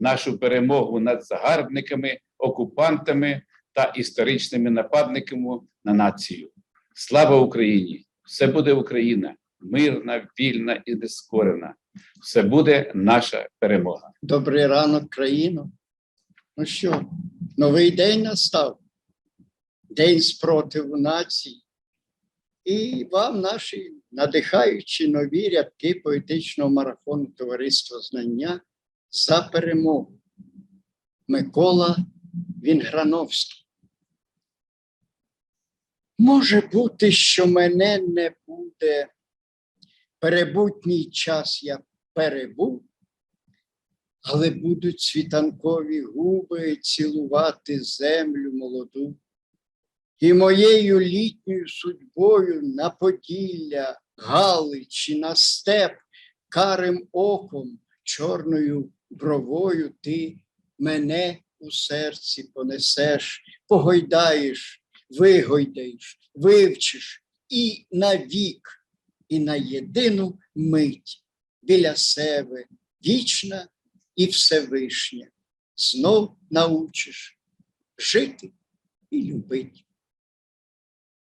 нашу перемогу над загарбниками, окупантами та історичними нападниками на націю. Слава Україні! Все буде Україна, мирна, вільна і нескорена. Все буде наша перемога. Добрий ранок, країно. Ну що, новий день настав, день спротиву націй. І вам наші надихаючі нові рядки поетичного марафону Товариства Знання за перемогу. Микола Вінграновський. Може бути, що мене не буде. Перебутній час я перебув, але будуть світанкові губи цілувати землю молоду. І моєю літньою судьбою на Поділля, Галичі, на степ, карим оком, чорною бровою ти мене у серці понесеш, погойдаєш, вигойдаєш, вивчиш і навік, і на єдину мить біля себе вічна і Всевишня, знов научиш жити і любить.